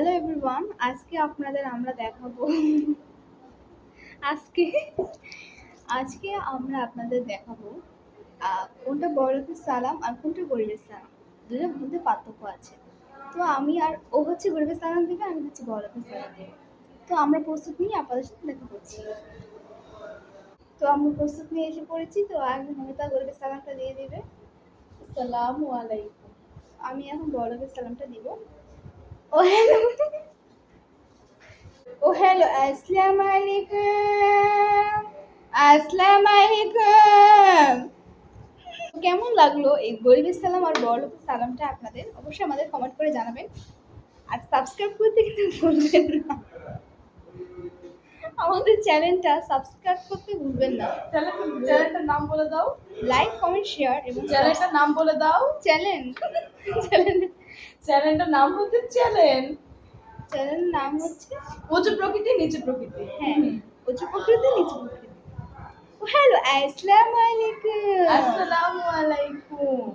Hello everyone আজকে আপনাদের আমরা দেখাবো। আজকে আজকে আমরা আপনাদের দেখাবো কোনটা বড়লোকের সালাম আর কোনটা গরিবের সালাম। দুটোর মধ্যে পার্থক্য আছে। তো আমি আর ও হচ্ছে গরিবের সালাম দেবে, আমি হচ্ছে বড়লোকের সালাম দেবে। তো আমরা প্রস্তুত নিয়ে আপনাদের সাথে দেখা করছি। তো আমরা প্রস্তুত নিয়ে এসে পড়েছি, তো আগে মমিতা গরিবের সালামটা দিয়ে দেবে। আসসালামু আলাইকুম। আমি এখন বড়লোকের সালামটা দিব। ও হ্যালো ও হ্যালো আসসালামু আলাইকুম আসসালামু আলাইকুম কেমন লাগল এই গরিবের সালাম আর বড়লোকের সালামটা আপনাদের? অবশ্যই আমাদের কমেন্ট করে জানাবেন। আর সাবস্ক্রাইব করতে কিন্তু ভুলবেন না। আমাদের চ্যানেলটা সাবস্ক্রাইব করতে ভুলবেন না। চ্যানেল- চ্যানেলটার নাম বলে দাও। লাইক কমেন্ট শেয়ার এবং চ্যানেলটার নাম বলে দাও। চ্যানেল চ্যানেল চ্যানেলটার নাম হচ্ছে চ্যানেল? চ্যানেল নাম হচ্ছে উঁচু প্রকৃতি নিচু প্রকৃতি। হ্যাঁ উঁচু প্রকৃতি নিচু প্রকৃতি। হ্যালো আসসালামু আলাইকুম। আসসালামু আলাইকুম।